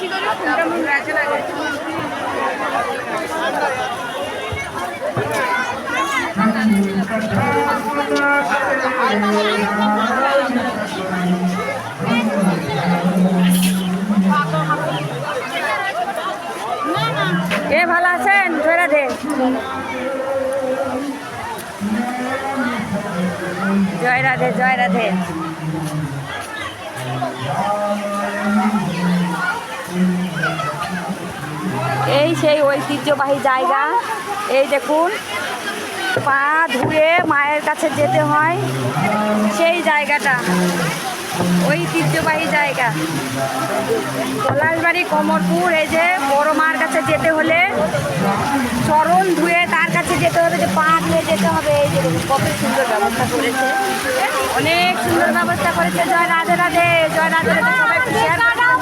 কে ভালো আছেন? জয় রাধে। জয় রাধে জয় রাধে। সেই ঐতিহ্যবাহী জায়গা। এই দেখুন, পা ধুয়ে মায়ের কাছে যেতে হয়। সেই জায়গাটা, ঐতিহ্যবাহী জায়গা। পলাশবাড়ি কমরপুর এই যে বড় মার কাছে যেতে হলে, চরণ ধুয়ে তার কাছে যেতে হবে যে পা ধুয়ে যেতে হবে, এই যে কত সুন্দর ব্যবস্থা করেছে। অনেক সুন্দর ব্যবস্থা করেছে। জয় রাধে রাধে, জয় রাধে রাধে, সবাই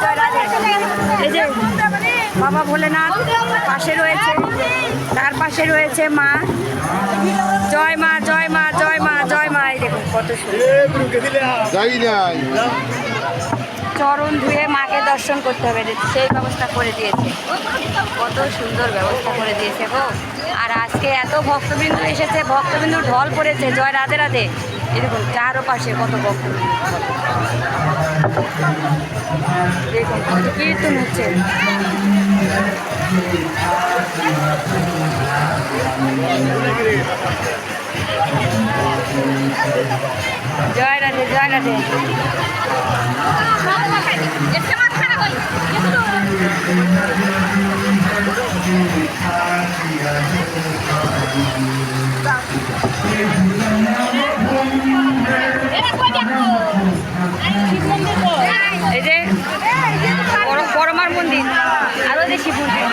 জয় রাধে। এই যে বাবা ভোলেনাথ পাশে রয়েছে, তার পাশে রয়েছে মা। জয় মা জয় মা জয় মা জয় মা। এই দেখুন কত সুন্দর। চরণ ধুয়ে মাকে দর্শন করতে হবে সেই ব্যবস্থা করে দিয়েছে। কত সুন্দর ব্যবস্থা করে দিয়েছে গো। আর আজকে এত ভক্তবিন্দু এসেছে, ভক্তবিন্দু ঢল পড়েছে জয় রাধে রাধে। এই দেখুন চারও পাশে কত ভক্তবিন্দু। দেখুন, কত কীর্তন হচ্ছে। জয় রাধে জয় রাধে। এই যে বড়মার মন্দির আরও যে শিব মন্দির।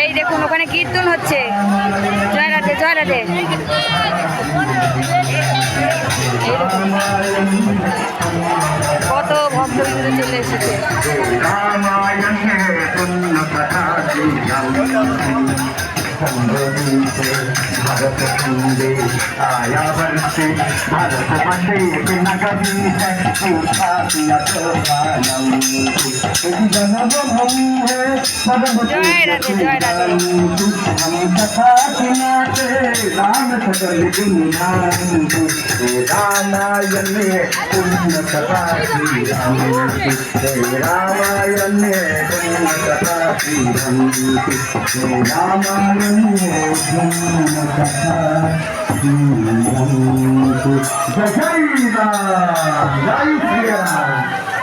এই দেখুন ওখানে কীর্তন হচ্ছে। জয় রাধে জয় রাধে। কত ভক্তবৃন্দ চলে এসেছে। संगीत भारत सुंदे आया बरसे भारत बसे एक नगरी है सूखा पिया तो आलम जनम हम है परम जय राधे जय राधे हम सखा की नाते राम सकल दुनियान रामायण में तुम सखा की राम रामायण में तुम सखा की राम रामायण 감사합니다. 나이스야.